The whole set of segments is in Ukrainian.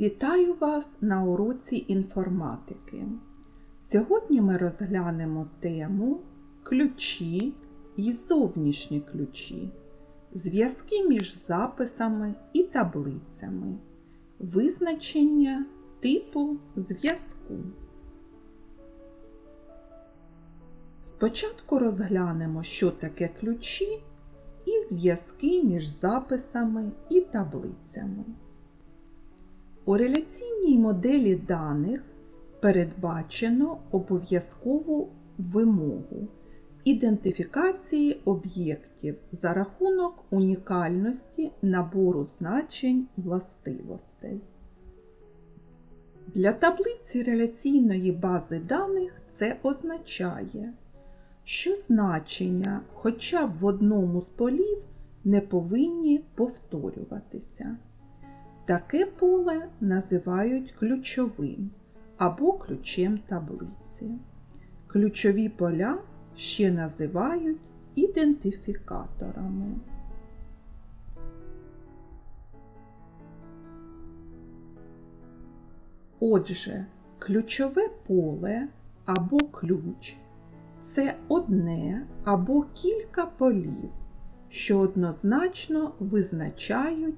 Вітаю вас на уроці інформатики. Сьогодні ми розглянемо тему ключі і зовнішні ключі, зв'язки між записами і таблицями, визначення типу зв'язку. Спочатку розглянемо, що таке ключі і зв'язки між записами і таблицями. У реляційній моделі даних передбачено обов'язкову вимогу ідентифікації об'єктів за рахунок унікальності набору значень властивостей. Для таблиці реляційної бази даних це означає, що значення хоча б в одному з полів не повинні повторюватися. Таке поле називають ключовим або ключем таблиці. Ключові поля ще називають ідентифікаторами. Отже, ключове поле або ключ це одне або кілька полів, що однозначно визначають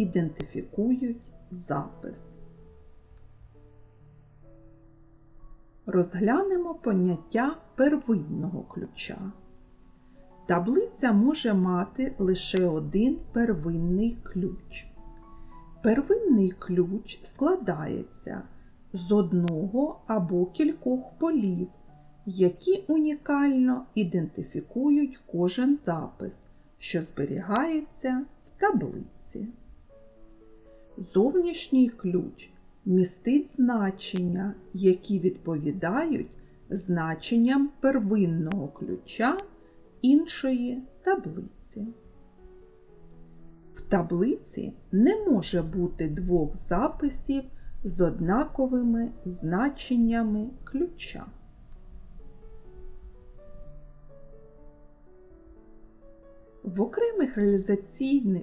ідентифікують запис. Розглянемо поняття первинного ключа. Таблиця може мати лише один первинний ключ. Первинний ключ складається з одного або кількох полів, які унікально ідентифікують кожен запис, що зберігається в таблиці. Зовнішній ключ містить значення, які відповідають значенням первинного ключа іншої таблиці. В таблиці не може бути двох записів з однаковими значеннями ключа. В окремих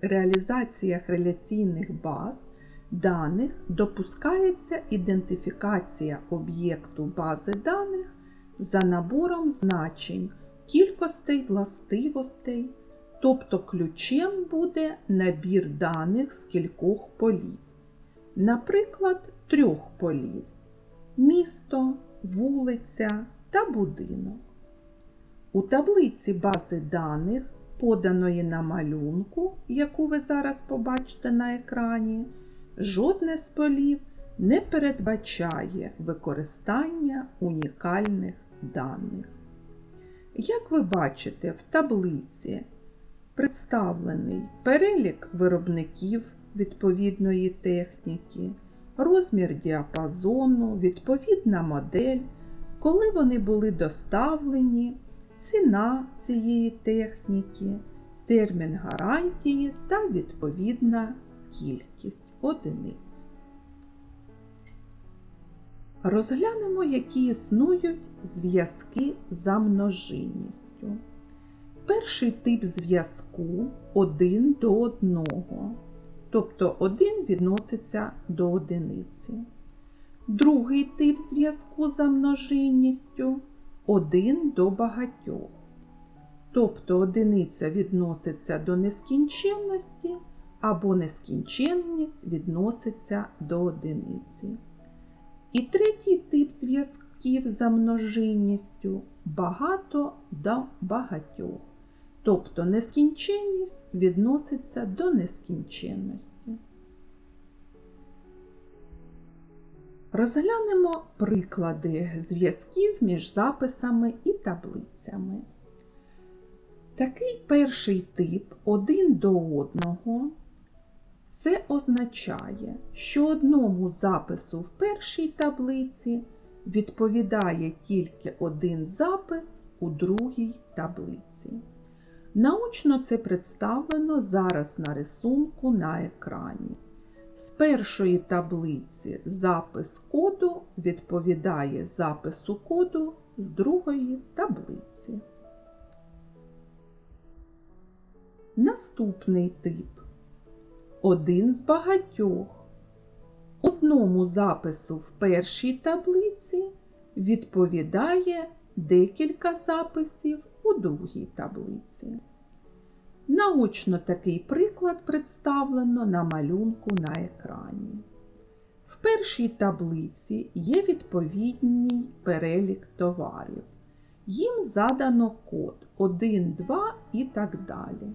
реалізаціях реляційних баз даних допускається ідентифікація об'єкту бази даних за набором значень, кількостей властивостей, тобто ключем буде набір даних з кількох полів. Наприклад, трьох полів місто, вулиця та будинок. У таблиці бази даних поданої на малюнку, яку ви зараз побачите на екрані, жодне з полів не передбачає використання унікальних даних. Як ви бачите, в таблиці представлений перелік виробників відповідної техніки, розмір діапазону, відповідна модель, коли вони були доставлені ціна цієї техніки, термін гарантії та відповідна кількість одиниць. Розглянемо, які існують зв'язки за множинністю. Перший тип зв'язку один до одного, тобто один відноситься до одиниці. Другий тип зв'язку за множинністю один до багатьох. Тобто одиниця відноситься до нескінченності або нескінченність відноситься до одиниці. І третій тип зв'язків за множинністю багато до багатьох. Тобто нескінченність відноситься до нескінченності. Розглянемо приклади зв'язків між записами і таблицями. Такий перший тип один до одного. Це означає, що одному запису в першій таблиці відповідає тільки один запис у другій таблиці. Наочно це представлено зараз на рисунку на екрані. З першої таблиці запис коду відповідає запису коду з другої таблиці. Наступний тип один з багатьох. Одному запису в першій таблиці відповідає декілька записів у другій таблиці. Наочно такий приклад представлено на малюнку на екрані. В першій таблиці є відповідний перелік товарів. Їм задано код 1, 2 і так далі.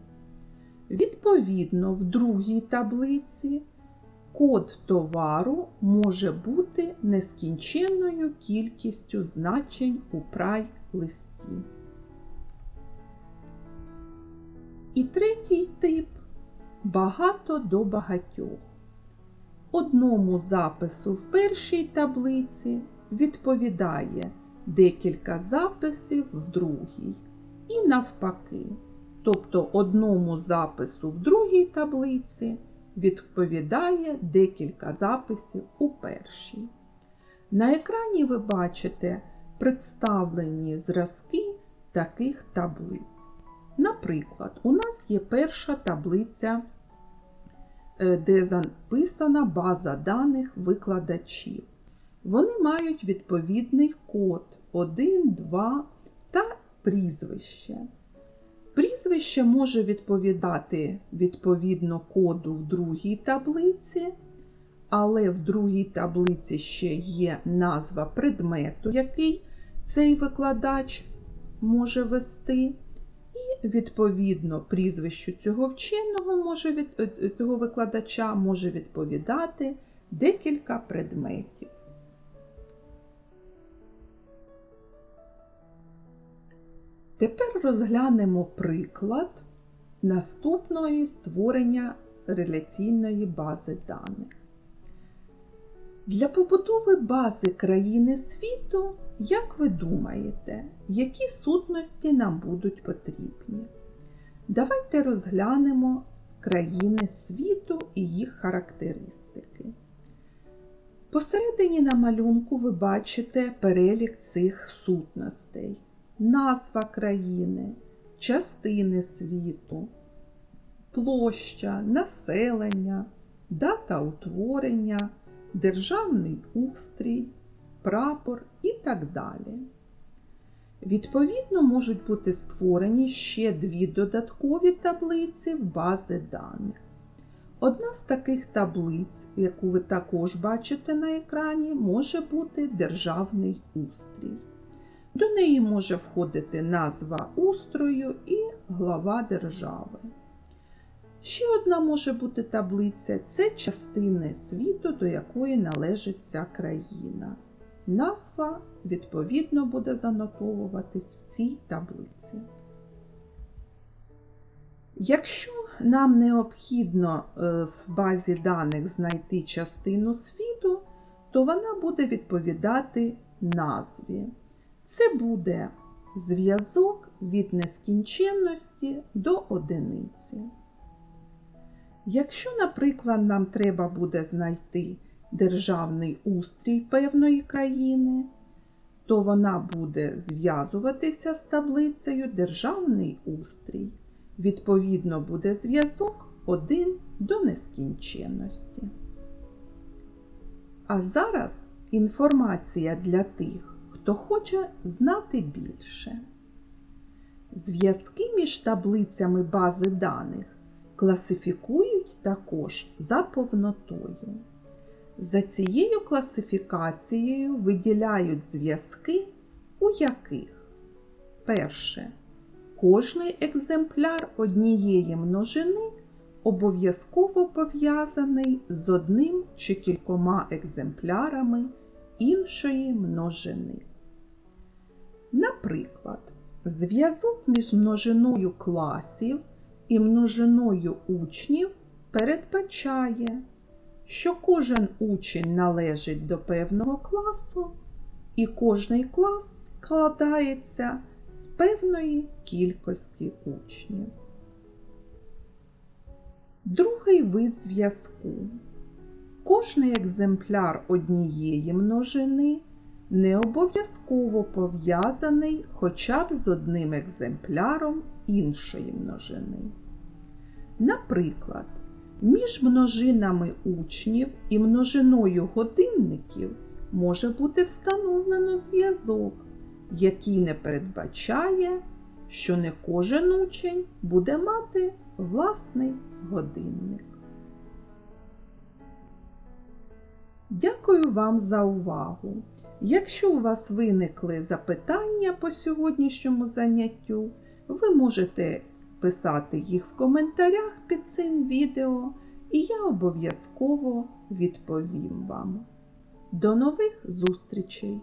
Відповідно, в другій таблиці код товару може бути нескінченною кількістю значень у прай-листі. І третій тип багато до багатьох. Одному запису в першій таблиці відповідає декілька записів в другій. І навпаки. Тобто одному запису в другій таблиці відповідає декілька записів у першій. На екрані ви бачите представлені зразки таких таблиць. Наприклад, у нас є перша таблиця, е, де записана база даних викладачів. Вони мають відповідний код 1, 2 та прізвище. Прізвище може відповідати відповідно коду в другій таблиці, але в другій таблиці ще є назва предмету, який цей викладач може вести. І, відповідно, прізвищу цього вченого може від, е, цього викладача може відповідати декілька предметів. Тепер розглянемо приклад наступної створення реляційної бази даних. Для побудови бази країни світу, як ви думаєте, які сутності нам будуть потрібні? Давайте розглянемо країни світу і їх характеристики. Посередині на малюнку ви бачите перелік цих сутностей назва країни, частини світу, площа, населення, дата утворення, державний устрій, прапор і так далі. Відповідно, можуть бути створені ще дві додаткові таблиці в бази даних. Одна з таких таблиць, яку ви також бачите на екрані, може бути державний устрій. До неї може входити назва устрою і глава держави. Ще одна може бути таблиця це частини світу, до якої належить ця країна. Назва, відповідно, буде занотовуватись в цій таблиці. Якщо нам необхідно е, в базі даних знайти частину світу, то вона буде відповідати назві. Це буде зв'язок від нескінченності до одиниці. Якщо, наприклад, нам треба буде знайти державний устрій певної країни, то вона буде зв'язуватися з таблицею Державний устрій. Відповідно, буде зв'язок 1 до нескінченності. А зараз інформація для тих, хто хоче знати більше. Зв'язки між таблицями бази даних класифікують також за повнотою. За цією класифікацією виділяють зв'язки, у яких перше. Кожний екземпляр однієї множини обов'язково пов'язаний з одним чи кількома екземплярами іншої множини. Наприклад, зв'язок між множиною класів і множиною учнів передбачає, що кожен учень належить до певного класу, і кожний клас складається з певної кількості учнів. Другий вид зв'язку. Кожний екземпляр однієї множини не обов'язково пов'язаний хоча б з одним екземпляром іншої множини. Наприклад, Між множинами учнів і множиною годинників може бути встановлено зв'язок, який не передбачає, що не кожен учень буде мати власний годинник. Дякую вам за увагу! Якщо у вас виникли запитання по сьогоднішньому заняттю, ви можете писати їх в коментарях під цим відео, і я обов'язково відповім вам. До нових зустрічей!